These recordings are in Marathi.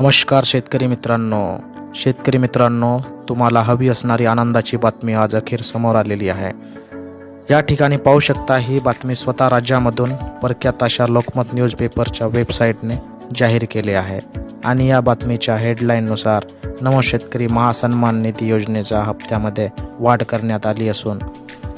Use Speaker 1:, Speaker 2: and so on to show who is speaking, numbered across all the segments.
Speaker 1: नमस्कार शेतकरी मित्रांनो. शेतकरी मित्रांनो तुम्हाला हवी असणारी आनंदाची बातमी आज अखेर समोर आलेली आहे. या ठिकाणी पाहू शकता ही बातमी स्वतः राज्यामधून परक्यात अशा लोकमत न्यूजपेपरच्या वेबसाईटने जाहीर केली आहे. आणि या बातमीच्या हेडलाईननुसार नव शेतकरी महासन्मान निधी योजनेच्या हप्त्यामध्ये वाढ करण्यात आली असून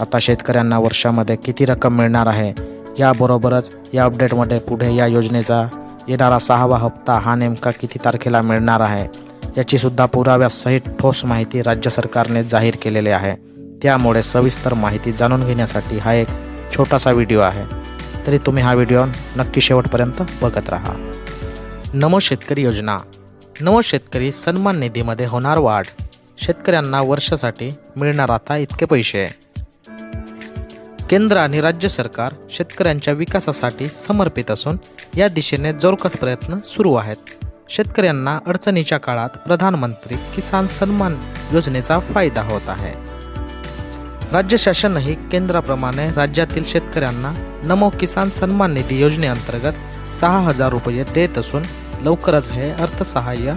Speaker 1: आता शेतकऱ्यांना वर्षामध्ये किती रक्कम मिळणार आहे याबरोबरच या अपडेटमध्ये पुढे या योजनेचा येणारा सहावा हप्ता हा नेमका किती तारखेला मिळणार आहे याचीसुद्धा पुराव्यासहित ठोस माहिती राज्य सरकारने जाहीर केलेली आहे. त्यामुळे सविस्तर माहिती जाणून घेण्यासाठी हा एक छोटासा व्हिडिओ आहे. तरी तुम्ही हा व्हिडिओ नक्की शेवटपर्यंत बघत राहा. नमो शेतकरी योजना. नमो शेतकरी सन्मान निधीमध्ये होणार वाढ. शेतकऱ्यांना वर्षासाठी मिळणार आता इतके पैसे. केंद्र आणि राज्य सरकार शेतकऱ्यांच्या विकासासाठी समर्पित असून या दिशेने जोरकस प्रयत्न सुरू आहेत. शेतकऱ्यांना अडचणीच्या काळात प्रधानमंत्री किसान सन्मान योजनेचा फायदा होत आहे. राज्य शासनही केंद्राप्रमाणे राज्यातील शेतकऱ्यांना नमो किसान सन्मान निधी योजनेअंतर्गत सहा हजार रुपये देत असून लवकरच हे अर्थसहाय्य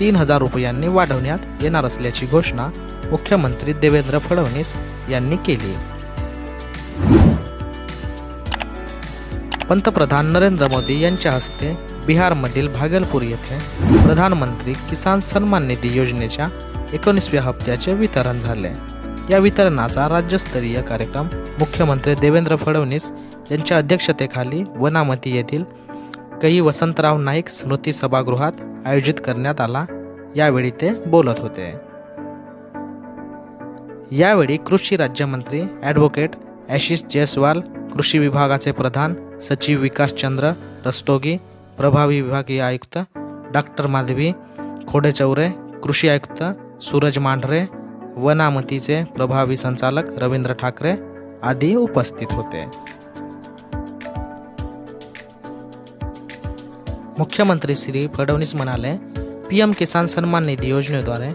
Speaker 1: तीन हजार रुपयांनी वाढवण्यात येणार असल्याची घोषणा मुख्यमंत्री देवेंद्र फडणवीस यांनी केली. पंतप्रधान नरेंद्र मोदी यांच्या हस्ते बिहारमधील भागलपूर येथे प्रधानमंत्री किसान सन्मान निधी योजनेच्या एकोणीसव्या हप्त्याचे वितरण झाले. या वितरणाचा राज्यस्तरीय कार्यक्रम मुख्यमंत्री देवेंद्र फडणवीस यांच्या अध्यक्षतेखाली वनामती येथील कई वसंतराव नाईक स्मृती सभागृहात आयोजित करण्यात आला. यावेळी ते बोलत होते. यावेळी कृषी राज्यमंत्री ॲडव्होकेट ॲशिष जयस्वाल कृषी विभागाचे प्रधान सचिव विकासचंद्र रस्तोगी प्रभावी विभागीय आयुक्त डॉक्टर माधवी खोडेचौरे कृषी आयुक्त सूरज मांढरे वनामतीचे प्रभावी संचालक रवींद्र ठाकरे आदी उपस्थित होते. मुख्यमंत्री श्री फडणवीस म्हणाले पी एम किसान सन्मान निधी योजनेद्वारे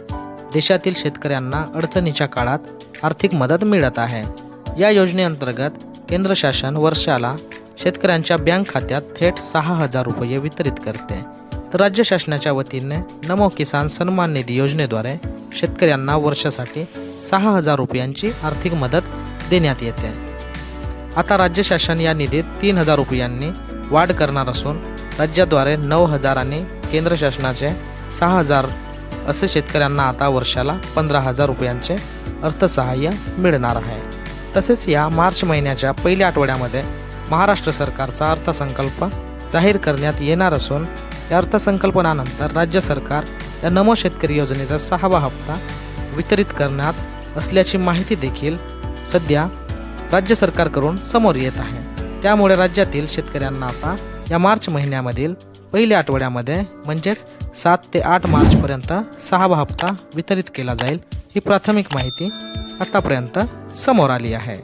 Speaker 1: देशातील शेतकऱ्यांना अडचणीच्या काळात आर्थिक मदत मिळत आहे. या योजनेअंतर्गत केंद्र शासन वर्षाला शेतकऱ्यांच्या बँक खात्यात थेट सहा हजार रुपये वितरित करते. तर राज्य शासनाच्या वतीने नमो किसान सन्मान निधी योजनेद्वारे शेतकऱ्यांना वर्षासाठी सहा हजार रुपयांची आर्थिक मदत देण्यात येते. आता राज्य शासन या निधीत तीन हजार रुपयांनी वाढ करणार असून राज्याद्वारे नऊ हजार आणि केंद्र शासनाचे सहा हजार असे शेतकऱ्यांना आता वर्षाला पंधरा हजार रुपयांचे अर्थसहाय्य मिळणार आहे. तसेच या मार्च महिन्याच्या पहिल्या आठवड्यामध्ये महाराष्ट्र सरकारचा अर्थसंकल्प जाहीर करण्यात येणार असून या अर्थसंकल्पनानंतर राज्य सरकार या नमो शेतकरी योजनेचा सहावा हप्ता वितरित करण्यात असल्याची माहिती देखील सध्या राज्य सरकारकडून समोर येत आहे. त्यामुळे राज्यातील शेतकऱ्यांना आता या मार्च महिन्यामधील पहिल्या आठवड्यामध्ये म्हणजेच सात ते आठ मार्चपर्यंत सहावा हप्ता वितरित केला जाईल ही प्राथमिक माहिती आतापर्यंत समोर आली आहे.